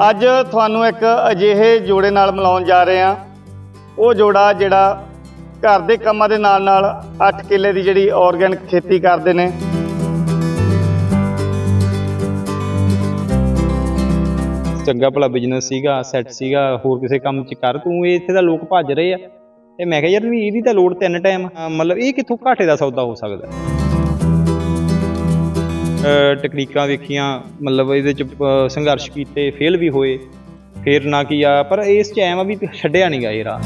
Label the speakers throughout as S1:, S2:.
S1: ਅੱਜ ਤੁਹਾਨੂੰ ਇੱਕ ਅਜਿਹੇ ਜੋੜੇ ਨਾਲ ਮਿਲਾਉਣ ਜਾ ਰਹੇ ਹਾਂ। ਉਹ ਜੋੜਾ ਜਿਹੜਾ ਘਰ ਦੇ ਕੰਮਾਂ ਦੇ ਨਾਲ ਨਾਲ 8 ਕਿੱਲੇ ਦੀ ਜਿਹੜੀ ਆਰਗੈਨਿਕ ਖੇਤੀ ਕਰਦੇ ਨੇ।
S2: ਚੰਗਾ ਭਲਾ ਬਿਜ਼ਨਸ ਸੀਗਾ ਸੈੱਟ ਸੀਗਾ, ਹੋਰ ਕਿਸੇ ਕੰਮ 'ਚ ਕਰ ਤੂੰ, ਇਹ ਇੱਥੇ ਤਾਂ ਲੋਕ ਭੱਜ ਰਹੇ ਆ। ਤੇ ਮੈਂ ਕਿਹਾ ਯਾਰ ਵੀ ਇਹਦੀ ਤਾਂ ਲੋੜ ਤਿੰਨ ਟਾਈਮ ਮਤਲਬ ਇਹ ਕਿੱਥੋਂ ਘਾਟੇ ਦਾ ਸੌਦਾ ਹੋ ਸਕਦਾ? ਟੈਕਨੀਕਾਂ ਵੇਖੀਆਂ ਮਤਲਬ ਇਹਦੇ 'ਚ ਸੰਘਰਸ਼ ਕੀਤੇ ਫੇਲ ਵੀ ਹੋਏ। ਫੇਰ ਨਾ ਕੀ ਆ ਪਰ ਇਸ 'ਚ ਐਂ ਆ ਵੀ ਛੱਡਿਆ ਨਹੀਂ ਗਾ ਇਹ ਰਾਹ।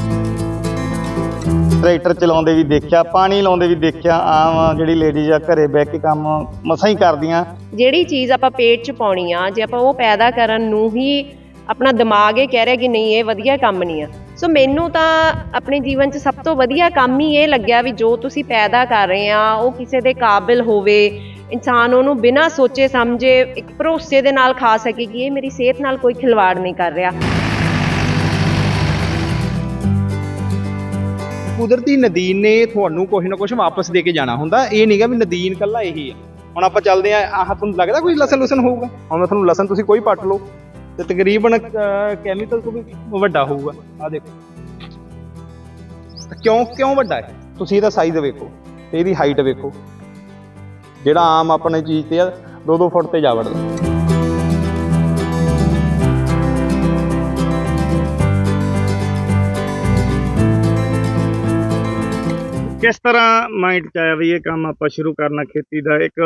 S1: ਟਰੈਕਟਰ ਚਲਾਉਂਦੇ ਵੀ ਦੇਖਿਆ ਪਾਣੀ ਲਾਉਂਦੇ ਵੀ ਦੇਖਿਆ ਆਮ ਜਿਹੜੀ ਲੇਡੀਜ਼ ਆ ਘਰੇ ਬਹਿ ਕੇ ਕੰਮ ਮਸਾਂ ਹੀ ਕਰਦੀਆਂ।
S3: ਜਿਹੜੀ ਚੀਜ਼ ਆਪਾਂ ਪੇਟ 'ਚ ਪਾਉਣੀ ਆ ਜੇ ਆਪਾਂ ਉਹ ਪੈਦਾ ਕਰਨ ਨੂੰ ਹੀ ਆਪਣਾ ਦਿਮਾਗ ਇਹ ਕਹਿ ਰਿਹਾ ਕਿ ਨਹੀਂ ਇਹ ਵਧੀਆ ਕੰਮ ਨਹੀਂ ਆ। ਸੋ ਮੈਨੂੰ ਤਾਂ ਆਪਣੇ ਜੀਵਨ 'ਚ ਸਭ ਤੋਂ ਵਧੀਆ ਕੰਮ ਹੀ ਇਹ ਲੱਗਿਆ ਵੀ ਜੋ ਤੁਸੀਂ ਪੈਦਾ ਕਰ ਰਹੇ ਆ ਉਹ ਕਿਸੇ ਦੇ ਕਾਬਿਲ ਹੋਵੇ ਇਨਸਾਨ ਉਹਨੂੰ ਬਿਨਾਂ ਸੋਚੇ ਸਮਝੇ ਇੱਕ ਭਰੋਸੇ ਦੇ ਨਾਲ ਖਾ ਸਕੇ ਕਿ ਇਹ ਮੇਰੀ ਸਿਹਤ ਨਾਲ ਕੋਈ ਖਿਲਵਾੜ ਨਹੀਂ ਕਰ ਰਿਹਾ।
S2: ਕੁਦਰਤੀ ਨਦੀਨ ਨੇ ਤੁਹਾਨੂੰ ਕੁਝ ਨਾ ਕੁਝ ਵਾਪਸ ਦੇ ਕੇ ਜਾਣਾ ਹੁੰਦਾ। ਇਹ ਨਹੀਂਗਾ ਵੀ ਨਦੀਨ ਕੱਲਾ ਇਹੀ ਆ। ਹੁਣ ਆਪਾਂ ਚੱਲਦੇ ਆ, ਆਹ ਤੁਹਾਨੂੰ ਲੱਗਦਾ ਕੋਈ ਲਸਣ ਲੁਸਣ ਹੋਊਗਾ? ਹੁਣ ਤੁਹਾਨੂੰ ਲਸਣ ਤੁਸੀਂ ਕੋਈ ਪੱਟ ਲਓ। ਤੇ ਤਕਰੀਬਨ ਕੈਮੀਕਲ ਤੋਂ ਵੀ ਵੱਡਾ ਹੋਊਗਾ। ਆ ਦੇਖੋ। ਕਿਉਂ ਕਿਉਂ ਵੱਡਾ ਹੈ ਤੁਸੀਂ ਇਹਦਾ ਸਾਈਜ਼ ਵੇਖੋ ਤੇ ਇਹਦੀ ਹਾਈਟ ਵੇਖੋ। ਜਿਹੜਾ ਆਮ ਆਪਣੇ ਚੀਜ਼ ਤੇ ਆ 2-2 ਫੁੱਟ ਤੇ ਜਾ ਵੜਦਾ।
S1: ਕਿਸ ਤਰ੍ਹਾਂ ਮਾਈਂਡ ਚ ਆਇਆ ਵੀ ਇਹ ਕੰਮ ਆਪਾਂ ਸ਼ੁਰੂ ਕਰਨਾ ਖੇਤੀ ਦਾ? ਇੱਕ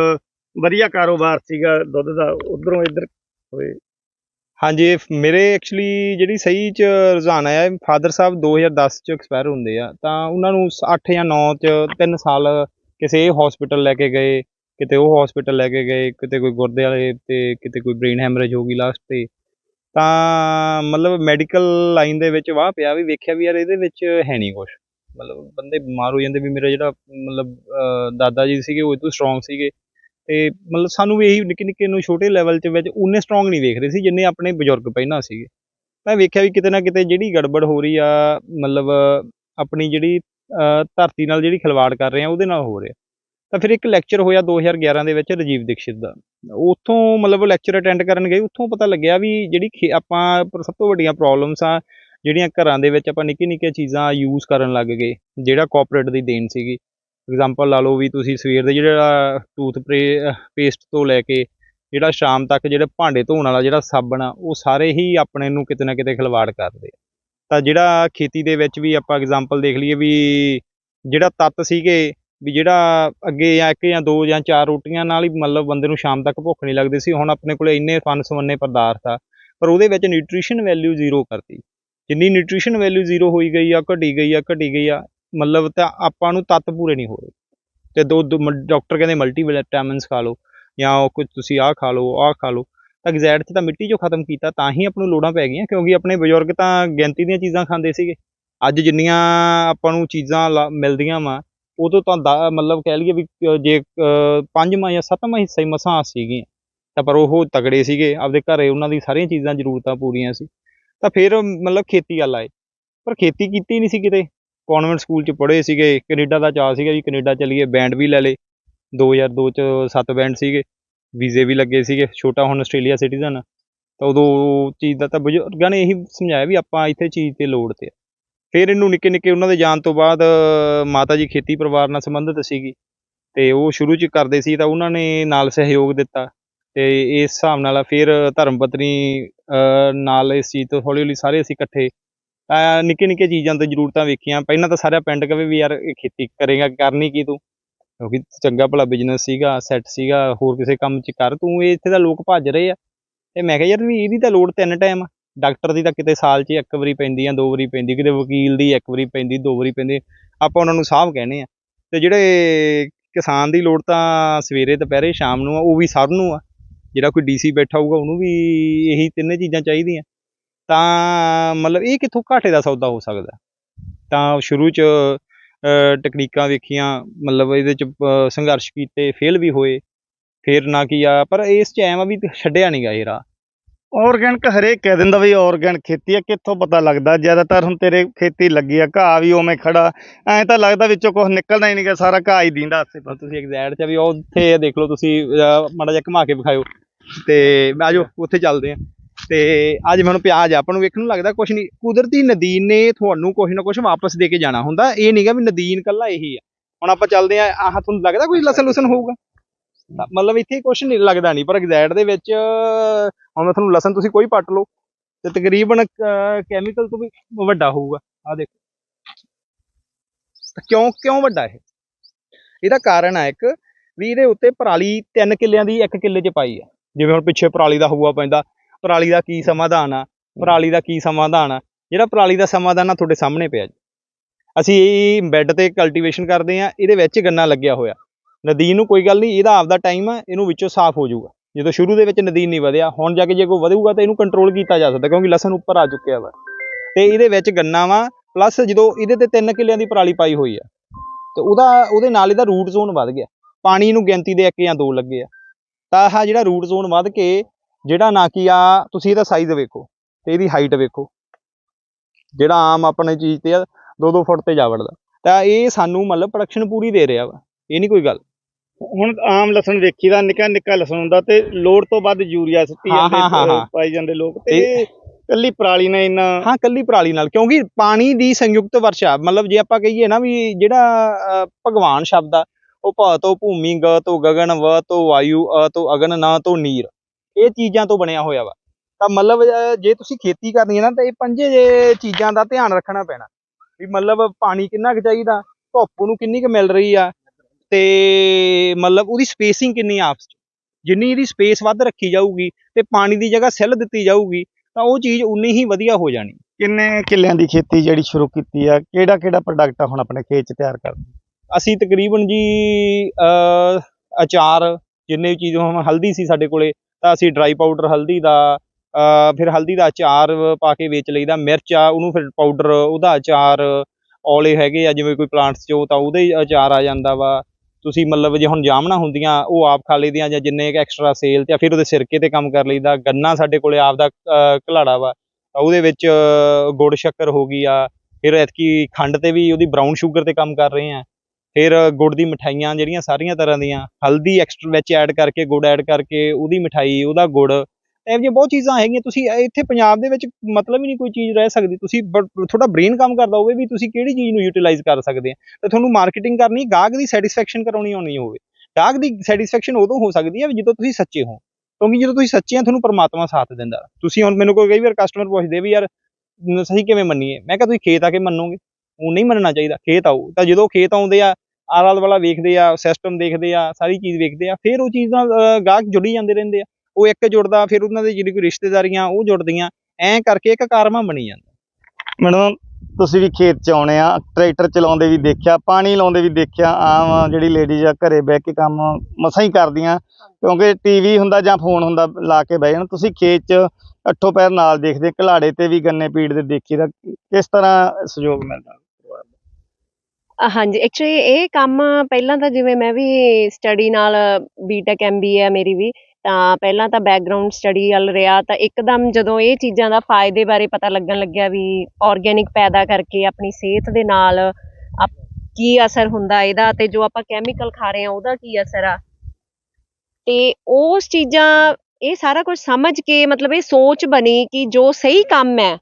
S1: ਵਧੀਆ ਕਾਰੋਬਾਰ ਸੀਗਾ ਦੁੱਧ ਦਾ ਉਧਰੋਂ ਇੱਧਰ ਹੋਏ।
S2: ਹਾਂਜੀ ਮੇਰੇ ਐਕਚੁਅਲੀ ਜਿਹੜੀ ਸਹੀ ਚ ਰੁਝਾਨ ਆਇਆ ਫਾਦਰ ਸਾਹਿਬ 2010 ਚ ਐਕਸਪਾਇਰ ਹੁੰਦੇ ਆ ਤਾਂ ਉਹਨਾਂ ਨੂੰ 8 ਜਾਂ 9 ਚ 3 ਸਾਲ ਕਿਸੇ ਹਸਪੀਟਲ ਲੈ ਕੇ ਗਏ ਕਿਤੇ ਉਹ ਹਸਪੀਟਲ ਲੈ ਕੇ ਗਏ, ਕਿਤੇ ਕੋਈ ਗੁਰਦੇ ਵਾਲੇ ਤੇ, ਕਿਤੇ ਕੋਈ ਬ੍ਰੇਨ ਹੈਮਰੇਜ ਹੋ ਗਈ ਲਾਸਟ ਤੇ, ਤਾਂ ਮਤਲਬ ਮੈਡੀਕਲ ਲਾਈਨ ਦੇ ਵਿੱਚ ਵਾਹ ਪਿਆ ਵੀ ਵੇਖਿਆ ਵੀ ਯਾਰ ਇਹਦੇ ਵਿੱਚ ਹੈ ਨਹੀਂ ਕੁਝ ਮਤਲਬ ਬੰਦੇ ਬਿਮਾਰ ਹੋ ਜਾਂਦੇ ਵੀ ਮੇਰਾ ਜਿਹੜਾ, ਮਤਲਬ ਦਾਦਾ ਜੀ ਸੀਗੇ ਉਹ ਇਹ ਤੋਂ ਸਟਰੋਂਗ ਸੀਗੇ। ਤੇ ਮਤਲਬ ਸਾਨੂੰ ਵੀ ਇਹੀ ਨਿੱਕੇ ਨਿੱਕੇ ਨੂੰ ਛੋਟੇ ਲੈਵਲ 'ਚ ਵਿੱਚ ਉਨੇ ਸਟਰੋਂਗ ਨਹੀਂ ਵੇਖ ਰਹੇ ਸੀ ਜਿੰਨੇ ਆਪਣੇ ਬਜ਼ੁਰਗ ਪਹਿਲਾਂ ਸੀਗੇ। ਮੈਂ ਵੇਖਿਆ ਵੀ ਕਿਤੇ ਨਾ ਕਿਤੇ ਜਿਹੜੀ ਗੜਬੜ ਹੋ ਰਹੀ ਆ, ਮਤਲਬ ਆਪਣੀ ਜਿਹੜੀ ਧਰਤੀ ਨਾਲ ਜਿਹੜੀ ਖਿਲਵਾੜ ਕਰ ਰਹੇ ਆ, ਉਹਦੇ ਨਾਲ ਹੋ ਰਿਹਾ। ਤਾਂ ਫਿਰ ਇੱਕ ਲੈਕਚਰ ਹੋਇਆ 2011 ਦੇ ਵਿੱਚ ਰਜੀਵ ਦੀਕਸ਼ਿਤ ਦਾ। ਉੱਥੋਂ ਮਤਲਬ ਲੈਕਚਰ ਅਟੈਂਡ ਕਰਨ ਗਏ, ਉੱਥੋਂ ਪਤਾ ਲੱਗਿਆ ਵੀ ਜਿਹੜੀ ਖੇ- ਆਪਾਂ ਸਭ ਤੋਂ ਵੱਡੀਆਂ ਪ੍ਰੋਬਲਮਸ ਆ, ਜਿਹੜੀਆਂ ਘਰਾਂ ਦੇ ਵਿੱਚ ਆਪਾਂ ਨਿੱਕੀ ਨਿੱਕੀਆਂ ਚੀਜ਼ਾਂ ਯੂਜ਼ ਕਰਨ ਲੱਗ ਗਏ, ਜਿਹੜਾ ਕਾਰਪੋਰੇਟ ਦੀ ਦੇਣ ਸੀਗੀ। ਐਗਜ਼ਾਮਪਲ ਲਾ ਲਓ ਵੀ ਤੁਸੀਂ ਸਵੇਰ ਦੇ ਜਿਹੜਾ ਟੂਥ ਪੇਸਟ ਤੋਂ ਲੈ ਕੇ ਜਿਹੜਾ ਸ਼ਾਮ ਤੱਕ ਜਿਹੜੇ ਭਾਂਡੇ ਧੋਣ ਵਾਲਾ ਜਿਹੜਾ ਸਾਬਣ ਆ, ਉਹ ਸਾਰੇ ਹੀ ਆਪਣੇ ਨੂੰ ਕਿਤੇ ਨਾ ਕਿਤੇ ਖਿਲਵਾੜ ਕਰਦੇ ਆ। ਤਾਂ ਜਿਹੜਾ ਖੇਤੀ ਦੇ ਵਿੱਚ ਵੀ ਆਪਾਂ ਐਗਜ਼ਾਮਪਲ ਦੇਖ ਲਈਏ ਵੀ ਜਿਹੜਾ ਤੱਤ ਸੀਗੇ ਵੀ ਜਿਹੜਾ ਅੱਗੇ ਜਾਂ ਇੱਕ ਜਾਂ ਦੋ ਜਾਂ ਚਾਰ ਰੋਟੀਆਂ ਨਾਲ ਹੀ ਮਤਲਬ ਬੰਦੇ ਨੂੰ ਸ਼ਾਮ ਤੱਕ ਭੁੱਖ ਨਹੀਂ ਲੱਗਦੀ ਸੀ, ਹੁਣ ਆਪਣੇ ਕੋਲੇ ਇੰਨੇ ਫਨ ਸਵੰਨੇ ਪਦਾਰਥ ਆ, ਪਰ ਉਹਦੇ ਵਿੱਚ ਨਿਊਟ੍ਰੀਸ਼ਨ ਵੈਲਿਊ ਜ਼ੀਰੋ ਕਰਤੀ। ਜਿੰਨੀ ਨਿਊਟ੍ਰੀਸ਼ਨ ਵੈਲਿਊ ਜ਼ੀਰੋ ਹੋਈ ਗਈ ਆ, ਘਟੀ ਗਈ ਆ, ਘਟੀ ਗਈ ਆ, ਮਤਲਬ ਤਾਂ ਆਪਾਂ ਨੂੰ ਤੱਤ ਪੂਰੇ ਨਹੀਂ ਹੋ ਰਹੇ ਤੇ ਦੋ ਡਾਕਟਰ ਕਹਿੰਦੇ ਮਲਟੀ ਵਿਟਾਮਿਨਸ ਖਾ ਲਓ, ਜਾਂ ਉਹ ਕੁਝ ਤੁਸੀਂ ਆਹ ਖਾ ਲਓ, ਆਹ ਖਾ ਲਓ। ਤਾਂ ਐਗਜ਼ੈਕਟ 'ਚ ਤਾਂ ਮਿੱਟੀ 'ਚੋਂ ਖਤਮ ਕੀਤਾ, ਤਾਂ ਹੀ ਆਪਾਂ ਨੂੰ ਲੋੜਾਂ ਪੈ ਗਈਆਂ, ਕਿਉਂਕਿ ਆਪਣੇ ਬਜ਼ੁਰਗ ਤਾਂ ਗਿਣਤੀ ਦੀਆਂ ਚੀਜ਼ਾਂ ਖਾਂਦੇ ਸੀਗੇ। ਅੱਜ ਜਿੰਨੀਆਂ ਆਪਾਂ ਨੂੰ ਚੀਜ਼ਾਂ ਲਾ- ਮਿਲਦੀਆਂ ਵਾ ਉਦੋਂ ਤਾਂ ਦਾ- ਮਤਲਬ ਕਹਿ ਲਈਏ ਵੀ ਜੇ, ਅਹ ਪੰਜਵਾਂ ਜਾਂ ਸੱਤਵਾਂ ਹਿੱਸਾ ਹੀ ਮਸਾਂ ਸੀਗੀਆਂ। ਤਾਂ ਪਰ ਉਹ ਤਗੜੇ ਸੀਗੇ, ਆਪਦੇ ਘਰੇ ਉਹਨਾਂ ਦੀ ਸਾਰੀਆਂ ਚੀਜ਼ਾਂ ਜ਼ਰੂਰਤਾਂ ਪੂਰੀਆਂ ਸੀ। ਤਾਂ ਫਿਰ ਮਤਲਬ ਖੇਤੀ ਵੱਲ ਆਏ। ਪਰ ਖੇਤੀ ਕੀਤੀ ਨਹੀਂ ਸੀ ਕਿਤੇ। ਕਨਵੈਂਟ ਸਕੂਲ ਚ ਪੜ੍ਹੇ ਸੀਗੇ, ਕੈਨੇਡਾ ਦਾ ਚਾਅ ਸੀਗਾ ਜੀ ਕੈਨੇਡਾ ਚਲੀਏ, ਬੈਂਡ ਵੀ ਲੈ ਲਏ 2002 ਚ ਸੱਤ ਬੈਂਡ ਸੀਗੇ, ਵੀਜ਼ੇ ਵੀ ਲੱਗੇ ਸੀਗੇ, ਛੋਟਾ ਹੁਣ ਆਸਟ੍ਰੇਲੀਆ ਸਿਟੀਜ਼ਨ। ਤਾਂ ਉਦੋਂ ਚੀਜ਼ ਦਾ ਤਾਂ ਬਜ਼ੁਰਗਾਂ ਨੇ ਇਹੀ ਸਮਝਾਇਆ ਵੀ ਆਪਾਂ ਇੱਥੇ ਚੀਜ਼ ਤੇ ਲੋੜ ਤੇ ਆ। ਫਿਰ ਇਹਨੂੰ ਨਿੱਕੇ ਨਿੱਕੇ ਉਹਨਾਂ ਦੇ ਜਾਣ ਤੋਂ ਬਾਅਦ ਮਾਤਾ ਜੀ ਖੇਤੀ ਪਰਿਵਾਰ ਨਾਲ ਸੰਬੰਧਿਤ ਸੀਗੀ। ਤੇ ਉਹ ਸ਼ੁਰੂ ਚ ਕਰਦੇ ਸੀ ਤਾਂ ਉਹਨਾਂ ਨੇ ਨਾਲ ਸਹਿਯੋਗ ਦਿੱਤਾ। ਤੇ ਇਸ ਹਿਸਾਬ ਨਾਲ ਫਿਰ ਧਰਮ ਪਤਨੀ ਨਾਲ ਇਸ ਚੀਜ਼ ਤੋਂ ਹੌਲੀ ਹੌਲੀ ਸਾਰੇ ਅਸੀਂ ਇਕੱਠੇ। ਤਾਂ ਨਿੱਕੇ ਨਿੱਕੇ ਚੀਜ਼ਾਂ ਤੋਂ ਜ਼ਰੂਰਤਾਂ ਵੇਖੀਆਂ। ਪਹਿਲਾਂ ਤਾਂ ਸਾਰਾ ਪਿੰਡ ਕਵੇ ਵੀ ਯਾਰ ਇਹ ਖੇਤੀ ਕਰੇਗਾ, ਕਰਨੀ ਕੀ ਤੂੰ? ਕਿਉਂਕਿ ਚੰਗਾ ਭਲਾ ਬਿਜ਼ਨਸ ਸੀਗਾ ਸੈੱਟ ਸੀਗਾ, ਹੋਰ ਕਿਸੇ ਕੰਮ 'ਚ ਕਰ ਤੂੰ। ਇਹ ਇੱਥੇ ਦਾ ਲੋਕ ਭੱਜ ਰਹੇ ਆ। ਤੇ ਮੈਂ ਕਿਹਾ ਯਾਰ ਵੀ ਇਹਦੀ ਤਾਂ ਲੋੜ ਤਿੰਨ ਟਾਈਮ ਆ। ਡਾਕਟਰ ਦੀ ਤਾਂ ਕਿਤੇ ਸਾਲ 'ਚ ਇੱਕ ਵਾਰੀ ਪੈਂਦੀ ਆ ਦੋ ਵਾਰੀ ਪੈਂਦੀ ਕਿਤੇ ਵਕੀਲ ਦੀ ਇੱਕ ਵਾਰੀ ਪੈਂਦੀ ਦੋ ਵਾਰੀ ਪੈਂਦੀ ਆਪਾਂ ਉਹਨਾਂ ਨੂੰ ਸਾਹਬ ਕਹਿੰਦੇ ਆ ਤੇ ਜਿਹੜੇ ਕਿਸਾਨ ਦੀ ਲੋੜ ਤਾਂ ਸਵੇਰੇ ਦੁਪਹਿਰੇ ਸ਼ਾਮ ਨੂੰ ਆ ਉਹ ਵੀ ਸਭ ਨੂੰ ਆ। ਜਿਹੜਾ ਕੋਈ ਡੀਸੀ ਬੈਠਾ ਹੋਊਗਾ ਉਹਨੂੰ ਵੀ ਇਹੀ ਤਿੰਨੇ ਚੀਜ਼ਾਂ ਚਾਹੀਦੀਆਂ। ਤਾਂ ਮਤਲਬ ਇਹ ਕਿੱਥੋਂ ਘਾਟੇ ਦਾ ਸੌਦਾ ਹੋ ਸਕਦਾ? ਤਾਂ ਸ਼ੁਰੂ 'ਚ ਅਹ, ਟੈਕਨੀਕਾਂ ਵੇਖੀਆਂ ਮਤਲਬ ਇਹਦੇ 'ਚ ਸੰਘਰਸ਼ ਕੀਤੇ ਫੇਲ ਵੀ ਹੋਏ। ਫੇਰ ਨਾ ਕੀ ਆ ਪਰ ਇਸ 'ਚ ਐਂ ਆ ਵੀ ਛੱਡਿਆ ਨਹੀਂ ਗਾ ਇਹ ਰਾਹ।
S1: ਆਰਗੈਨਿਕ ਹਰੇਕ ਕਹਿ ਦਿੰਦਾ ਵੀ ਆਰਗੈਨਿਕ ਖੇਤੀ ਆ, ਕਿੱਥੋਂ ਪਤਾ ਲੱਗਦਾ? ਜ਼ਿਆਦਾਤਰ ਹੁਣ ਤੇਰੇ ਖੇਤੀ ਲੱਗੀ ਆ, ਘਾਹ ਵੀ ਉਵੇਂ ਖੜਾ। ਐਂ ਤਾਂ ਲੱਗਦਾ ਵਿੱਚੋਂ ਕੁਝ ਨਿਕਲਦਾ ਹੀ ਨਹੀਂਗਾ ਸਾਰਾ ਘਾਹ ਹੀ ਦਿੰਦਾ ਆਸੇ
S2: ਪਰ ਤੁਸੀਂ ਐਗਜ਼ੈਕਟ 'ਚ ਵੀ ਉੱਥੇ ਦੇਖ ਲਓ, ਤੁਸੀਂ ਮਾੜਾ ਜਿਹਾ ਘੁਮਾ ਕੇ ਵਿਖਾਇਓ। ਤੇ ਆਜੋ, ਉੱਥੇ ਚੱਲਦੇ ਆ। ਤੇ ਅੱਜ ਮੈਨੂੰ ਪਿਆਜ਼ ਆਪਾਂ ਨੂੰ ਵੇਖਣ ਨੂੰ ਲੱਗਦਾ ਕੁਝ ਨਹੀਂ। ਕੁਦਰਤੀ ਨਦੀਨ ਨੇ ਤੁਹਾਨੂੰ ਕੁਝ ਨਾ ਕੁਝ ਵਾਪਸ ਦੇ ਕੇ ਜਾਣਾ ਹੁੰਦਾ। ਇਹ ਨਹੀਂਗਾ ਵੀ ਨਦੀਨ ਕੱਲਾ ਇਹੀ ਆ। ਹੁਣ ਆਪਾਂ ਚੱਲਦੇ ਆ, ਆਹ ਤੁਹਾਨੂੰ ਲੱਗਦਾ ਕੋਈ ਲਸਣ ਲੁਸਣ ਹੋਊਗਾ ਮਤਲਬ ਇੱਥੇ ਕੁਝ ਨਹੀਂ, ਲੱਗਦਾ ਨਹੀਂ। ਪਰ ਐਗਜ਼ੈਕਟ ਦੇ ਵਿੱਚ ਹੁਣ ਮੈਂ ਤੁਹਾਨੂੰ ਲਸਣ ਤੁਸੀਂ ਕੋਈ ਪੱਟ ਲਓ ਤੇ ਤਕਰੀਬਨ ਕੈਮੀਕਲ ਤੋਂ ਵੀ ਵੱਡਾ ਹੋਊਗਾ। ਆ ਦੇਖੋ। ਕਿਉਂ ਕਿਉਂ ਵੱਡਾ ਇਹ? ਇਹਦਾ ਕਾਰਨ ਆ ਇੱਕ, ਵੀ ਇਹਦੇ ਉੱਤੇ ਪਰਾਲੀ ਤਿੰਨ ਕਿੱਲਿਆਂ ਦੀ ਇੱਕ ਕਿੱਲੇ 'ਚ ਪਾਈ ਆ। ਜਿਵੇਂ ਹੁਣ ਪਿੱਛੇ ਪਰਾਲੀ ਦਾ ਹੂਆ ਪੈਂਦਾ, ਪਰਾਲੀ ਦਾ ਕੀ ਸਮਾਧਾਨ ਆ, ਪਰਾਲੀ ਦਾ ਕੀ ਸਮਾਧਾਨ ਆ, ਜਿਹੜਾ ਪਰਾਲੀ ਦਾ ਸਮਾਧਾਨ ਆ ਤੁਹਾਡੇ ਸਾਹਮਣੇ ਪਿਆ ਜੀ। ਅਸੀਂ ਇਹ ਬੈੱਡ ਤੇ ਕਲਟੀਵੇਸ਼ਨ ਕਰਦੇ ਆ, ਇਹਦੇ ਵਿੱਚ ਗੰਨਾ ਲੱਗਿਆ ਹੋਇਆ। ਨਦੀਨ ਨੂੰ ਕੋਈ ਗੱਲ ਨਹੀਂ, ਇਹਦਾ ਆਪਦਾ ਟਾਈਮ ਆ, ਇਹਨੂੰ ਵਿੱਚੋਂ ਸਾਫ਼ ਹੋ ਜਾਊਗਾ। ਜਦੋਂ ਸ਼ੁਰੂ ਦੇ ਵਿੱਚ ਨਦੀਨ ਨਹੀਂ ਵਧਿਆ, ਹੁਣ ਜਾ ਕੇ ਜੇ ਕੋਈ ਵਧੂਗਾ ਤਾਂ ਇਹਨੂੰ ਕੰਟਰੋਲ ਕੀਤਾ ਜਾ ਸਕਦਾ, ਕਿਉਂਕਿ ਲਸਣ ਉੱਪਰ ਆ ਚੁੱਕਿਆ ਵਾ। ਤੇ ਇਹਦੇ ਵਿੱਚ ਗੰਨਾ ਵਾ ਪਲੱਸ ਜਦੋਂ ਇਹਦੇ ਤੇ ਤਿੰਨ ਕਿੱਲਿਆਂ ਦੀ ਪਰਾਲੀ ਪਾਈ ਹੋਈ ਆ, ਤੇ ਉਹਦਾ, ਉਹਦੇ ਨਾਲ ਇਹਦਾ ਰੂਟ ਜ਼ੋਨ ਵੱਧ ਗਿਆ। ਪਾਣੀ ਨੂੰ ਗਿਣਤੀ ਦੇ ਇੱਕ ਜਾਂ ਦੋ ਲੱਗੇ ਆ। ਤਾਂ ਆਹ ਜਿਹੜਾ ਰੂਟ ਜ਼ੋਨ ਵੱਧ ਕੇ, ਜਿਹੜਾ ਨਾ ਕੀ ਆ, ਤੁਸੀਂ ਇਹਦਾ ਸਾਈਜ਼ ਵੇਖੋ, ਤੇ ਇਹਦੀ ਹਾਈਟ ਵੇਖੋ। ਜਿਹੜਾ ਆਮ ਆਪਣੇ ਚੀਜ਼ ਤੇ ਆ 2-2 ਫੁੱਟ ਤੇ ਜਾ ਵੜਦਾ। ਤਾਂ ਇਹ ਸਾਨੂੰ ਮਤਲਬ ਪ੍ਰੋਡਕਸ਼ਨ ਪੂਰੀ ਦੇ ਰਿਹਾ ਵਾ। ਇਹ ਨਹੀਂ ਕੋਈ ਗੱਲ।
S1: ਹੁਣ ਆਮ ਲਸਣ ਵੇਖੀਦਾ ਨਿੱਕਾ ਨਿੱਕਾ ਲਸਣ ਹੁੰਦਾ ਤੇ ਲੋੜ ਤੋਂ ਵੱਧ ਯੂਰੀਆ ਸਿੱਟੀ ਜਾਂਦੇ। ਪਾਈ ਜਾਂਦੇ ਲੋਕ ਤੇ ਕੱਲੀ ਪਰਾਲੀ ਨੇ ਇੰਨਾ
S2: ਹਾਂ ਕੱਲੀ ਪਰਾਲੀ ਨਾਲ ਕਿਉਂਕਿ ਪਾਣੀ ਦੀ ਸੰਯੁਕਤ ਵਰਸ਼ਾ ਮਤਲਬ ਜੇ ਆਪਾਂ ਕਹੀਏ ਨਾ ਵੀ ਜਿਹੜਾ ਭਗਵਾਨ ਸ਼ਬਦ ਆ ਉਹ ਭ ਤੋਂ ਭੂਮੀ ਗ ਤੋਂ ਗਗਨ ਵ ਤੋਂ ਵਾਯੂ ਅ ਤੋਂ ਅਗਨ ਨਾ ਤੋਂ ਨੀਰ ਇਹ ਚੀਜ਼ਾਂ ਤੋਂ ਬਣਿਆ ਹੋਇਆ ਵਾ ਤਾਂ ਮਤਲਬ ਜੇ ਤੁਸੀਂ ਖੇਤੀ ਕਰਨੀ ਹੈ ਨਾ ਤਾਂ ਇਹ ਪੰਜੇ ਜੇ ਚੀਜ਼ਾਂ ਦਾ ਧਿਆਨ ਰੱਖਣਾ ਪੈਣਾ ਵੀ ਮਤਲਬ ਪਾਣੀ ਕਿੰਨਾ ਕੁ ਚਾਹੀਦਾ ਧੁੱਪ ਨੂੰ ਕਿੰਨੀ ਕੁ ਮਿਲ ਰਹੀ ਆ ਤੇ ਮਤਲਬ ਉਹਦੀ ਸਪੇਸਿੰਗ ਕਿੰਨੀ ਆਪਸ ਚ? ਜਿੰਨੀ ਇਹਦੀ ਸਪੇਸ ਵੱਧ ਰੱਖੀ ਜਾਊਗੀ ਤੇ ਪਾਣੀ ਦੀ ਜਗ੍ਹਾ ਸਿੱਲ ਦਿੱਤੀ ਜਾਊਗੀ ਤਾਂ ਉਹ ਚੀਜ਼ ਉਨੀ ਹੀ ਵਧੀਆ ਹੋ ਜਾਣੀ।
S1: ਕਿੰਨੇ ਕਿੱਲਿਆਂ ਦੀ ਖੇਤੀ ਜਿਹੜੀ ਸ਼ੁਰੂ ਕੀਤੀ ਆ ਕਿਹੜਾ ਕਿਹੜਾ ਪ੍ਰੋਡਕਟ ਆ ਹੁਣ ਆਪਣੇ ਖੇਤ 'ਚ ਤਿਆਰ ਕਰਦੇ
S2: ਅਸੀਂ ਤਕਰੀਬਨ ਜੀ ਅਚਾਰ ਜਿੰਨੇ ਵੀ ਚੀਜ਼ ਹੁਣ ਹਲਦੀ ਸੀ ਸਾਡੇ ਕੋਲੇ ਤਾਂ ਅਸੀਂ ਡਰਾਈ ਪਾਊਡਰ ਹਲਦੀ ਦਾ ਫਿਰ ਹਲਦੀ ਦਾ ਅਚਾਰ ਪਾ ਕੇ ਵੇਚ ਲਈਦਾ ਮਿਰਚ ਆ ਉਹਨੂੰ ਫਿਰ ਪਾਊਡਰ ਉਹਦਾ ਅਚਾਰ ਔਲੇ ਹੈਗੇ ਆ ਜਿਵੇਂ ਕੋਈ ਪਲਾਂਟਸ ਚੋਂ ਤਾਂ ਉਹਦੇ ਅਚਾਰ ਆ ਜਾਂਦਾ ਵਾ। ਤੁਸੀਂ ਮਤਲਬ ਜੇ ਹੁਣ ਜਾਮਣਾ ਹੁੰਦੀਆਂ, ਉਹ ਆਪ ਖਾ ਲਈਦੀਆਂ ਜਾਂ ਜਿੰਨੇ ਐਕਸਟਰਾ ਸੇਲ ਤੇ ਫਿਰ ਉਹਦੇ ਸਿਰਕੇ ਤੇ ਕੰਮ ਕਰ ਲਈਦਾ, ਗੰਨਾ ਸਾਡੇ ਕੋਲੇ ਆਪ ਦਾ ਘਲਾੜਾ ਵਾ, ਤਾਂ ਉਹਦੇ ਵਿੱਚ ਗੁੜ ਸ਼ੱਕਰ ਹੋ ਗਈ ਆ, ਫਿਰ ਐਤਕੀ ਖੰਡ ਤੇ ਵੀ ਉਹਦੀ ਬਰਾਊਨ ਸ਼ੂਗਰ ਤੇ ਕੰਮ ਕਰ ਰਹੇ ਆ, ਫਿਰ ਗੁੜ ਦੀ ਮਠਾਈਆਂ ਜਿਹੜੀਆਂ ਸਾਰੀਆਂ ਤਰ੍ਹਾਂ ਦੀਆਂ, ਹਲਦੀ ਐਕਸਟਰਾ ਵਿੱਚ ਐਡ ਕਰਕੇ, ਗੁੜ ਐਡ ਕਰਕੇ, ਉਹਦੀ ਮਠਾਈ, ਉਹਦਾ ਗੁੜ ਇਹੋ ਜਿਹੀਆਂ ਬਹੁਤ ਚੀਜ਼ਾਂ ਹੈਗੀਆਂ, ਤੁਸੀਂ ਇੱਥੇ ਪੰਜਾਬ ਦੇ ਵਿੱਚ ਮਤਲਬ ਹੀ ਨਹੀਂ ਕੋਈ ਚੀਜ਼ ਰਹਿ ਸਕਦੀ, ਤੁਸੀਂ ਤੁਹਾਡਾ ਬ੍ਰੇਨ ਕੰਮ ਕਰਦਾ ਹੋਵੇ ਵੀ ਤੁਸੀਂ ਕਿਹੜੀ ਚੀਜ਼ ਨੂੰ ਯੂਟਿਲਾਈਜ਼ ਕਰ ਸਕਦੇ ਆ। ਤੇ ਤੁਹਾਨੂੰ ਮਾਰਕੀਟਿੰਗ ਕਰਨੀ, ਗਾਹਕ ਦੀ ਸੈਟੀਸਫੈਕਸ਼ਨ ਕਰਾਉਣੀ ਆਉਣੀ ਹੋਵੇ। ਗਾਹਕ ਦੀ ਸੈਟੀਸਫੈਕਸ਼ਨ ਉਦੋਂ ਹੋ ਸਕਦੀ ਹੈ ਵੀ ਜਦੋਂ ਤੁਸੀਂ ਸੱਚੇ ਹੋ। ਕਿਉਂਕਿ ਜਦੋਂ ਤੁਸੀਂ ਸੱਚੇ ਆ, ਤੁਹਾਨੂੰ ਪਰਮਾਤਮਾ ਸਾਥ ਦਿੰਦਾ। ਤੁਸੀਂ ਹੁਣ ਮੈਨੂੰ ਕੋਈ ਕਈ ਵਾਰ ਕਸਟਮਰ ਪੁੱਛਦੇ ਵੀ ਯਾਰ, ਨ- ਸਹੀ ਕਿਵੇਂ ਮੰਨੀਏ? ਮੈਂ ਕਿਹਾ, ਤੁਸੀਂ ਖੇਤ ਆ ਕੇ ਮੰਨੋਗੇ। ਉਹ ਨਹੀਂ ਮੰਨਣਾ ਚਾਹੀਦਾ, ਖੇਤ ਆਓ। ਤਾਂ ਜਦੋਂ ਖੇਤ ਆਉਂਦੇ ਆ ਆਲਾ ਦੁਆਲਾ ਵੇਖਦੇ ਆ ਸਿਸਟਮ ਦੇਖਦੇ ਆ, ਸਾਰੀ ਚੀਜ਼ ਵੇਖਦੇ ਆ, ਫਿਰ ਉਹ ਚੀਜ਼ ਨਾਲ ਗਾਹਕ ਜੁੜੀ ਜਾਂਦੇ ਰਹਿੰਦੇ ਆ। ਉਹ ਇੱਕ ਜੁੜਦਾ ਫਿਰ ਉਹਨਾਂ ਦੇ ਜਿਹੜੀ ਕੋਈ ਰਿਸ਼ਤੇਦਾਰੀਆਂ ਉਹ ਜੁੜਦੀਆਂ। ਐਂ ਕਰਕੇ ਇੱਕ ਕਾਰਮਾ ਬਣੀ ਜਾਂਦਾ
S1: ਮੈਨੂੰ ਤੁਸੀਂ ਵੀ ਖੇਤ 'ਚ ਆਉਣੇ ਆ ਟਰੈਕਟਰ ਚਲਾਉਂਦੇ ਵੀ ਦੇਖਿਆ ਪਾਣੀ ਲਾਉਂਦੇ ਵੀ ਦੇਖਿਆ ਆਮ ਜਿਹੜੀ ਲੇਡੀਜ਼ ਆ ਘਰੇ ਬਹਿ ਕੇ ਕੰਮ ਮਸਾਂ ਹੀ ਕਰਦੀਆਂ। ਕਿਉਂਕਿ ਟੀਵੀ ਹੁੰਦਾ ਜਾਂ ਫੋਨ ਹੁੰਦਾ ਲਾ ਕੇ ਬਹਿ ਜਾਣ। ਤੁਸੀਂ ਖੇਤ 'ਚ ਅੱਠੋ ਪੈਰ ਨਾਲ ਦੇਖਦੇ ਘਲਾੜੇ ਤੇ ਵੀ ਗੰਨੇ ਪੀੜਦੇ ਦੇਖੀਦਾ। ਕਿਸ ਤਰ੍ਹਾਂ ਸਹਿਯੋਗ ਮਿਲਦਾ?
S3: ਹਾਂਜੀ ਐਕਚੁਅਲੀ ਇਹ ਕੰਮ ਪਹਿਲਾਂ ਤਾਂ ਜਿਵੇਂ ਮੈਂ ਵੀ ਸਟੱਡੀ ਨਾਲ ਬੀਟੈਕ ਐਮਬੀਏ ਆ ਮੇਰੀ ਵੀ ਤਾਂ ਪਹਿਲਾਂ ਤਾਂ ਬੈਕਗ੍ਰਾਉਂਡ ਸਟੱਡੀ ਵੱਲ ਰਿਹਾ ਤਾਂ ਇੱਕਦਮ ਜਦੋਂ ਇਹ ਚੀਜ਼ਾਂ ਦਾ ਫਾਇਦੇ ਬਾਰੇ ਪਤਾ ਲੱਗਣ ਲੱਗਿਆ ਵੀ ਆਰਗੇਨਿਕ ਪੈਦਾ ਕਰਕੇ ਆਪਣੀ ਸਿਹਤ ਦੇ ਨਾਲ ਕੀ ਅਸਰ ਹੁੰਦਾ ਇਹਦਾ ਤੇ ਜੋ ਆਪਾਂ ਕੈਮੀਕਲ ਖਾ ਰਹੇ ਆ ਉਹਦਾ ਕੀ ਅਸਰ ਆ। ਤੇ ਉਸ ਚੀਜ਼ਾਂ ਇਹ ਸਾਰਾ ਕੁਝ ਸਮਝ ਕੇ ਮਤਲਬ ਇਹ ਸੋਚ ਬਣੀ ਕਿ ਜੋ ਸਹੀ ਕੰਮ ਹੈ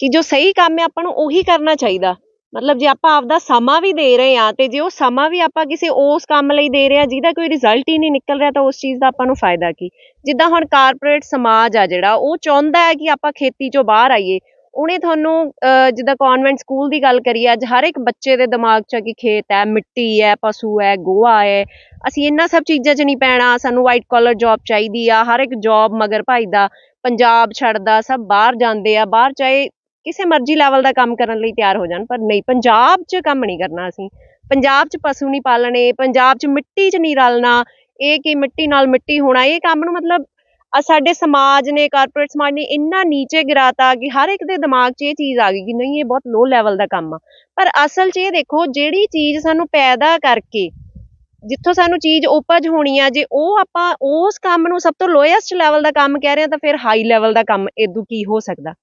S3: ਕਿ ਜੋ ਸਹੀ ਕੰਮ ਹੈ ਆਪਾਂ ਨੂੰ ਉਹੀ ਕਰਨਾ ਚਾਹੀਦਾ। ਮਤਲਬ ਜੇ ਆਪਾਂ ਆਪਦਾ ਸਮਾਂ ਵੀ ਦੇ ਰਹੇ ਆ ਤੇ ਜੇ ਉਹ ਸਮਾਂ ਵੀ ਆਪਾਂ ਕਿਸੇ ਉਸ ਕੰਮ ਲਈ ਦੇ ਰਹੇ ਆ ਜਿਹਦਾ ਕੋਈ ਰਿਜ਼ਲਟ ਹੀ ਨਹੀਂ ਨਿਕਲ ਰਿਹਾ ਤਾਂ ਉਸ ਚੀਜ਼ ਦਾ ਆਪਾਂ ਨੂੰ ਫਾਇਦਾ ਕੀ? ਜਿੱਦਾਂ ਹੁਣ ਕਾਰਪੋਰੇਟ ਸਮਾਜ ਆ ਜਿਹੜਾ, ਉਹ ਚਾਹੁੰਦਾ ਹੈ ਕਿ ਆਪਾਂ ਖੇਤੀ ਚੋਂ ਬਾਹਰ ਆਈਏ। ਉਹਨੇ ਤੁਹਾਨੂੰ ਜਿੱਦਾਂ ਕਨਵੈਂਟ ਸਕੂਲ ਦੀ ਗੱਲ ਕਰੀਏ, ਅੱਜ ਹਰ ਇੱਕ ਬੱਚੇ ਦੇ ਦਿਮਾਗ 'ਚ ਕਿ ਖੇਤ ਹੈ, ਮਿੱਟੀ ਹੈ, ਪਸ਼ੂ ਹੈ ਗੋਹਾ ਹੈ। ਅਸੀਂ ਇਹਨਾਂ ਸਭ ਚੀਜ਼ਾਂ 'ਚ ਨਹੀਂ ਪੈਣਾ, ਸਾਨੂੰ ਵਾਈਟ ਕਾਲਰ ਜੌਬ ਚਾਹੀਦੀ ਆ, ਹਰ ਇੱਕ ਜੌਬ ਮਗਰ ਭਾਈ ਦਾ ਪੰਜਾਬ ਛੱਡਦਾ, ਸਭ ਬਾਹਰ ਜਾਂਦੇ ਆ, ਬਾਹਰ ਚਾਹੇ ਕਿਸੇ ਮਰਜ਼ੀ ਲੈਵਲ ਦਾ ਕੰਮ ਕਰਨ ਲਈ ਤਿਆਰ ਹੋ ਜਾਣ, ਪਰ ਨਹੀਂ, ਪੰਜਾਬ 'ਚ ਕੰਮ ਨਹੀਂ ਕਰਨਾ ਅਸੀਂ। ਪੰਜਾਬ 'ਚ ਪਸ਼ੂ ਨਹੀਂ ਪਾਲਣੇ, ਪੰਜਾਬ 'ਚ ਮਿੱਟੀ 'ਚ ਨਹੀਂ ਰਲਣਾ, ਇਹ ਕਿ ਮਿੱਟੀ ਨਾਲ ਮਿੱਟੀ ਹੋਣਾ, ਇਹ ਕੰਮ ਨੂੰ ਮਤਲਬ ਸਾਡੇ ਸਮਾਜ ਨੇ ਕਾਰਪੋਰੇਟ ਸਮਾਜ ਨੇ ਇੰਨਾ ਨੀਚੇ ਗਿਰਾਤਾ ਕਿ ਹਰ ਇੱਕ ਦੇ ਦਿਮਾਗ 'ਚ ਇਹ ਚੀਜ਼ ਆ ਗਈ ਕਿ ਨਹੀਂ, ਇਹ ਬਹੁਤ ਲੋ ਲੈਵਲ ਦਾ ਕੰਮ ਆ। ਪਰ ਅਸਲ 'ਚ ਇਹ ਦੇਖੋ, ਜਿਹੜੀ ਚੀਜ਼ ਸਾਨੂੰ ਪੈਦਾ ਕਰਕੇ, ਜਿੱਥੋਂ ਸਾਨੂੰ ਚੀਜ਼ ਉਪਜ ਹੋਣੀ ਆ, ਜੇ ਉਹ ਆਪਾਂ ਉਸ ਕੰਮ ਨੂੰ ਸਭ ਤੋਂ ਲੋਐਸਟ ਲੈਵਲ ਦਾ ਕੰਮ ਕਹਿ ਰਹੇ ਹਾਂ, ਤਾਂ ਫਿਰ ਹਾਈ ਲੈਵਲ ਦਾ ਕੰਮ ਇਦੋਂ ਕੀ ਹੋ ਸਕਦਾ?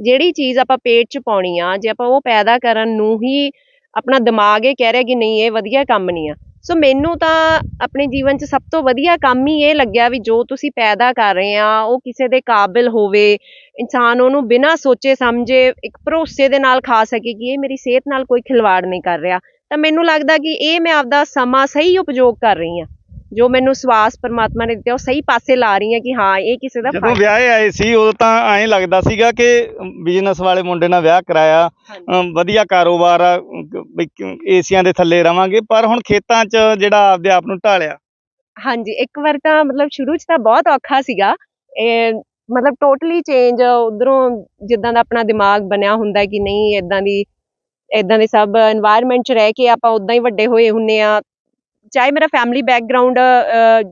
S3: ਜਿਹੜੀ ਚੀਜ਼ ਆਪਾਂ ਪੇਟ 'ਚ ਪਾਉਣੀ ਆ, ਜੇ ਆਪਾਂ ਉਹ ਪੈਦਾ ਕਰਨ ਨੂੰ ਹੀ ਆਪਣਾ ਦਿਮਾਗ ਇਹ ਕਹਿ ਰਿਹਾ ਕਿ ਨਹੀਂ, ਇਹ ਵਧੀਆ ਕੰਮ ਨਹੀਂ ਆ। ਸੋ ਮੈਨੂੰ ਤਾਂ ਆਪਣੇ ਜੀਵਨ 'ਚ ਸਭ ਤੋਂ ਵਧੀਆ ਕੰਮ ਹੀ ਇਹ ਲੱਗਿਆ ਵੀ ਜੋ ਤੁਸੀਂ ਪੈਦਾ ਕਰ ਰਹੇ ਆ, ਉਹ ਕਿਸੇ ਦੇ ਕਾਬਿਲ ਹੋਵੇ, ਇਨਸਾਨ ਉਹਨੂੰ ਬਿਨਾਂ ਸੋਚੇ ਸਮਝੇ ਇੱਕ ਭਰੋਸੇ ਦੇ ਨਾਲ ਖਾ ਸਕੇ ਕਿ ਇਹ ਮੇਰੀ ਸਿਹਤ ਨਾਲ ਕੋਈ ਖਿਲਵਾੜ ਨਹੀਂ ਕਰ ਰਿਹਾ। ਤਾਂ ਮੈਨੂੰ ਲੱਗਦਾ ਕਿ ਇਹ ਮੈਂ ਆਪਦਾ ਸਮਾਂ ਸਹੀ ਉਪਯੋਗ ਕਰ ਰਹੀ ਹਾਂ। ਜੋ ਮੈਨੂੰ ਸਵਾਸ ਪਰਮਾਤਮਾ ਨੇ ਦਿੱਤਾ ਉਹ ਸਹੀ ਪਾਸੇ ਲਾ ਰਹੀ ਹਾਂ ਕਿ ਹਾਂ ਇਹ ਕਿਸੇ ਦਾ
S1: ਜਦੋਂ ਵਿਆਹੇ ਆਏ ਸੀ ਉਦੋਂ ਤਾਂ ਐਂ ਲੱਗਦਾ ਸੀਗਾ ਕਿ ਬਿਜ਼ਨਸ ਵਾਲੇ ਮੁੰਡੇ ਨਾਲ ਵਿਆਹ ਕਰਾਇਆ ਵਧੀਆ ਕਾਰੋਬਾਰ ਆ ਏਸੀਆਂ ਦੇ ਥੱਲੇ ਰਵਾਂਗੇ ਪਰ ਹੁਣ ਖੇਤਾਂ 'ਚ ਜਿਹੜਾ ਆਪਦੇ ਆਪ ਨੂੰ ਢਾਲਿਆ।
S3: ਹਾਂਜੀ ਇੱਕ ਵਾਰ ਤਾਂ ਮਤਲਬ ਸ਼ੁਰੂ 'ਚ ਤਾਂ ਬਹੁਤ ਔਖਾ ਸੀਗਾ ਮਤਲਬ ਟੋਟਲੀ ਚੇਂਜ ਉਧਰੋਂ ਜਿੱਦਾਂ ਦਾ ਆਪਣਾ ਦਿਮਾਗ ਬਣਿਆ ਹੁੰਦਾ ਕਿ ਨਹੀਂ ਇਦਾਂ ਦੀ ਇਦਾਂ ਦੇ ਸਭ এনवायरमेंट 'ਚ ਰਹਿ ਕੇ ਆਪਾਂ ਉਦਾਂ ਹੀ ਵੱਡੇ ਹੋਏ ਹੁੰਨੇ ਆ ਚਾਹੇ ਮੇਰਾ ਫੈਮਿਲੀ ਬੈਕਗ੍ਰਾਉਂਡ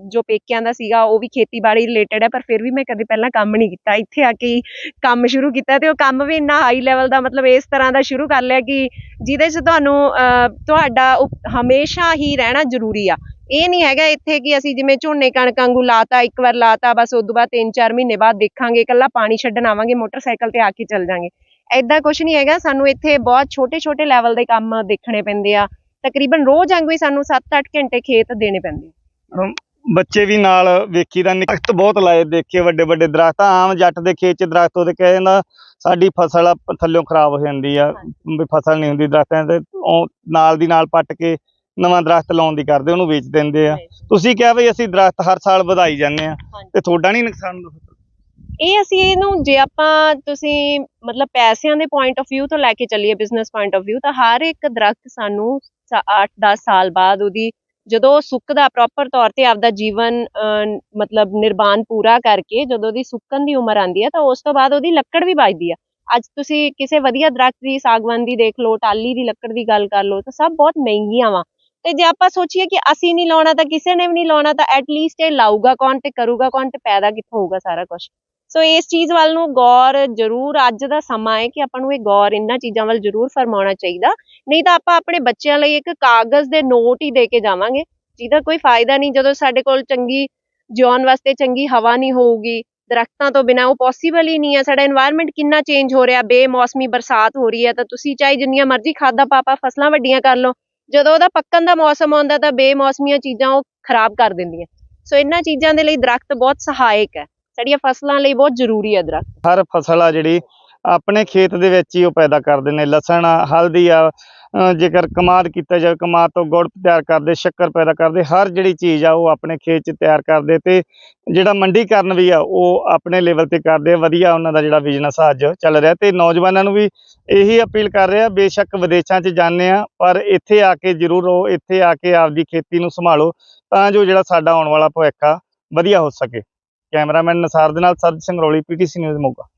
S3: ਜੋ ਪੇਕਿਆਂ ਦਾ ਸੀਗਾ ਉਹ ਵੀ ਖੇਤੀਬਾੜੀ ਰਿਲੇਟਡ ਹੈ ਪਰ ਫਿਰ ਵੀ ਮੈਂ ਕਦੇ ਪਹਿਲਾਂ ਕੰਮ ਨਹੀਂ ਕੀਤਾ। ਇੱਥੇ ਆ ਕੇ ਹੀ ਕੰਮ ਸ਼ੁਰੂ ਕੀਤਾ ਤੇ ਉਹ ਕੰਮ ਵੀ ਇੰਨਾ ਹਾਈ ਲੈਵਲ ਦਾ ਮਤਲਬ ਇਸ ਤਰ੍ਹਾਂ ਦਾ ਸ਼ੁਰੂ ਕਰ ਲਿਆ ਕਿ ਜਿਹਦੇ 'ਚ ਤੁਹਾਨੂੰ ਅਹ, ਤੁਹਾਡਾ ਹਮੇਸ਼ਾ ਹੀ ਰਹਿਣਾ ਜ਼ਰੂਰੀ ਆ। ਇਹ ਨਹੀਂ ਹੈਗਾ ਇੱਥੇ ਕਿ ਅਸੀਂ ਜਿਵੇਂ ਝੋਨੇ ਕਣਕ ਵਾਂਗੂ ਲਾਤਾ ਇੱਕ ਵਾਰ ਲਾਤਾ ਬਸ ਉਸ ਤੋਂ ਬਾਅਦ 3-4 ਮਹੀਨੇ ਬਾਅਦ ਦੇਖਾਂਗੇ ਇਕੱਲਾ ਪਾਣੀ ਛੱਡਣ ਆਵਾਂਗੇ ਮੋਟਰਸਾਈਕਲ ਤੇ ਆ ਕੇ ਚੱਲ ਜਾਾਂਗੇ। ਐਦਾਂ ਕੁਝ ਨਹੀਂ ਹੈਗਾ ਸਾਨੂੰ ਇੱਥੇ ਬਹੁਤ ਛੋਟੇ-ਛੋਟੇ ਲੈਵਲ ਦੇ ਕੰਮ ਦੇਖਣੇ ਪੈਂਦੇ ਆ। ਤਕਰੀਬਨ ਰੋਜ਼ ਵਾਂਗੂ ਹੀ ਸਾਨੂੰ 7-8 ਘੰਟੇ ਖੇਤ ਦੇਣੇ ਪੈਂਦੇ।
S1: ਬੱਚੇ ਵੀ ਨਾਲ ਵੇਖੀ ਦਾ ਦਰਖਤ ਬਹੁਤ ਲਾਏ ਦੇਖੇ ਵੱਡੇ ਵੱਡੇ ਦਰਖਤ। ਆਮ ਜੱਟ ਦੇ ਖੇਤ 'ਚ ਦਰਖਤ ਉਹਦੇ ਕਹੇ ਜਾਂਦਾ ਸਾਡੀ ਫਸਲ ਥੱਲਿਓਂ ਖਰਾਬ ਹੋ ਜਾਂਦੀ ਆ ਵੀ ਫਸਲ ਨਹੀਂ ਹੁੰਦੀ ਦਰਖਤਾਂ ਤੇ ਨਾਲ ਦੀ ਨਾਲ ਪੱਟ ਕੇ ਨਵਾਂ ਦਰਖਤ ਲਾਉਣ ਦੀ ਕਰਦੇ ਉਹਨੂੰ ਵੇਚ ਦਿੰਦੇ ਆ ਤੁਸੀਂ ਕਿਹਾ ਵੀ ਅਸੀਂ ਦਰਖਤ ਹਰ ਸਾਲ ਵਧਾਈ ਜਾਂਦੇ ਆ। ਤੇ ਤੁਹਾਡਾ ਨਹੀਂ ਨੁਕਸਾਨ?
S3: ਇਹ ਅਸੀਂ ਇਹਨੂੰ ਜੇ ਆਪਾਂ ਤੁਸੀਂ ਮਤਲਬ ਪੈਸਿਆਂ ਦੇ ਪੁਆਇੰਟ ਆਫ View ਤੋਂ ਲੈ ਕੇ ਚੱਲੀਏ ਬਿਜ਼ਨਸ ਪੁਆਇੰਟ ਆਫ View ਤਾਂ ਹਰ ਇੱਕ ਦਰਖਤ ਸਾਨੂੰ 8-10 ਸਾਲ ਬਾਅਦ ਉਹਦੀ ਜਦੋਂ ਸੁੱਕਦਾ ਪ੍ਰੋਪਰ ਤੌਰ ਤੇ ਆਪਦਾ ਜੀਵਨ ਮਤਲਬ ਨਿਰਮਾਣ ਪੂਰਾ ਕਰਕੇ ਜਦੋਂ ਉਹਦੀ ਸੁੱਕਣ ਦੀ ਉਮਰ ਆਂਦੀ ਹੈ ਤਾਂ ਉਸ ਤੋਂ ਬਾਅਦ ਉਹਦੀ ਲੱਕੜ ਵੀ ਬਚਦੀ ਆ ਅੱਜ ਤੁਸੀਂ ਕਿਸੇ ਵਧੀਆ ਦਰਖਤ ਦੀ, ਸਾਗਵਾਨ ਦੀ ਦੇਖ ਲਓ, ਟਾਲੀ ਦੀ ਲੱਕੜ ਦੀ ਗੱਲ ਕਰ ਲਓ ਤਾਂ ਸਭ ਬਹੁਤ ਮਹਿੰਗੀਆਂ ਵਾ। ਤੇ ਜੇ ਆਪਾਂ ਸੋਚੀਏ ਕਿ ਅਸੀਂ ਨਹੀਂ ਲਾਉਣਾ ਤਾਂ ਕਿਸੇ ਨੇ ਵੀ ਨਹੀਂ ਲਾਉਣਾ ਤਾਂ ਐਟਲੀਸਟ ਇਹ ਲਾਊਗਾ ਕੌਣ ਤੇ ਕਰੂਗਾ ਕੌਣ ਤੇ ਪੈਦਾ ਕਿੱਥੋਂ ਹੋਊਗਾ ਸਾਰਾ ਕੁਝ ਸੋ ਇਸ ਚੀਜ਼ ਵੱਲ ਨੂੰ ਗੌਰ ਜ਼ਰੂਰ ਅੱਜ ਦਾ ਸਮਾਂ ਹੈ ਕਿ ਆਪਾਂ ਨੂੰ ਇਹ ਗੌਰ ਇਹਨਾਂ ਚੀਜ਼ਾਂ ਵੱਲ ਜ਼ਰੂਰ ਫਰਮਾਉਣਾ ਚਾਹੀਦਾ। ਨਹੀਂ ਤਾਂ ਆਪਾਂ ਆਪਣੇ ਬੱਚਿਆਂ ਲਈ ਇੱਕ ਕਾਗਜ਼ ਦੇ ਨੋਟ ਹੀ ਦੇ ਕੇ ਜਾਵਾਂਗੇ, ਜਿਹਦਾ ਕੋਈ ਫਾਇਦਾ ਨਹੀਂ ਜਦੋਂ ਸਾਡੇ ਕੋਲ ਚੰਗੀ ਜਿਉਣ ਵਾਸਤੇ ਚੰਗੀ ਹਵਾ ਨਹੀਂ ਹੋਊਗੀ, ਦਰਖਤਾਂ ਤੋਂ ਬਿਨਾ ਉਹ ਪੋਸੀਬਲ ਹੀ ਨਹੀਂ ਹੈ। ਸਾਡਾ এনवायरमेंट ਕਿੰਨਾ ਚੇਂਜ ਹੋ ਰਿਹਾ, ਬੇਮੌਸਮੀ ਬਰਸਾਤ ਹੋ ਰਹੀ ਹੈ ਤਾਂ ਤੁਸੀਂ ਚਾਹੇ ਜਿੰਨੀਆਂ ਮਰਜ਼ੀ ਖਾਦਾਂ ਪਾਪਾ ਫਸਲਾਂ ਵੱਡੀਆਂ ਕਰ ਲਓ, ਜਦੋਂ ਉਹਦਾ ਪੱਕਣ ਦਾ ਮੌਸਮ ਆਉਂਦਾ ਤਾਂ ਬੇਮੌਸਮੀਆਂ ਚੀਜ਼ਾਂ ਉਹ ਖਰਾਬ ਕਰ ਦਿੰਦੀਆਂ। ਸੋ ਇਹਨਾਂ ਚੀਜ਼ਾਂ ਦੇ ਲਈ ਦਰਖਤ ਬਹੁਤ ਸਹਾਇਕ ਹੈ। ਸਾਡੀਆਂ ਫਸਲਾਂ ਲਈ ਬਹੁਤ ਜ਼ਰੂਰੀ ਹੈ ਦਰਖਤ।
S1: ਹਰ ਫਸਲ ਆ ਜਿਹੜੀ ਆਪਣੇ ਖੇਤ ਦੇ ਵਿੱਚ ਹੀ ਉਹ ਪੈਦਾ ਕਰਦੇ ਨੇ। ਲਸਣ ਆ ਹਲਦੀ ਆ ਜੇਕਰ ਕਮਾਦ ਕੀਤਾ ਜਾਵੇ, ਕਮਾਦ ਤੋਂ ਗੁੜ ਤਿਆਰ ਕਰਦੇ, ਸ਼ੱਕਰ ਪੈਦਾ ਕਰਦੇ, ਹਰ ਜਿਹੜੀ ਚੀਜ਼ ਆ ਉਹ ਆਪਣੇ ਖੇਤ 'ਚ ਤਿਆਰ ਕਰਦੇ ਤੇ ਜਿਹੜਾ ਮੰਡੀਕਰਨ ਵੀ ਆ, ਉਹ ਆਪਣੇ ਲੈਵਲ ਤੇ ਕਰਦੇ ਵਧੀਆ ਉਹਨਾਂ ਦਾ ਜਿਹੜਾ ਬਿਜ਼ਨਸ ਆ ਅੱਜ ਚੱਲ ਰਿਹਾ ਤੇ ਨੌਜਵਾਨਾਂ ਨੂੰ ਵੀ ਇਹੀ ਅਪੀਲ ਕਰ ਰਿਹਾ, ਬੇਸ਼ੱਕ ਵਿਦੇਸ਼ਾਂ 'ਚ ਜਾਂਦੇ ਆ, ਪਰ ਇੱਥੇ ਆ ਕੇ ਜ਼ਰੂਰ ਰਹੋ, ਇੱਥੇ ਆ ਕੇ ਆਪਦੀ ਖੇਤੀ ਨੂੰ ਸੰਭਾਲੋ ਤਾਂ ਜੋ ਜਿਹੜਾ ਸਾਡਾ ਆਉਣ ਵਾਲਾ ਭਵਿੱਖ ਆ ਵਧੀਆ ਹੋ ਸਕੇ। ਕੈਮਰਾਮੈਨ ਨਸਾਰ ਦੇ ਨਾਲ ਸਰਦ ਸਿੰਘ ਰੌਲੀ ਪੀਟੀਸੀ ਨਿਊਜ਼ ਮੋਗਾ।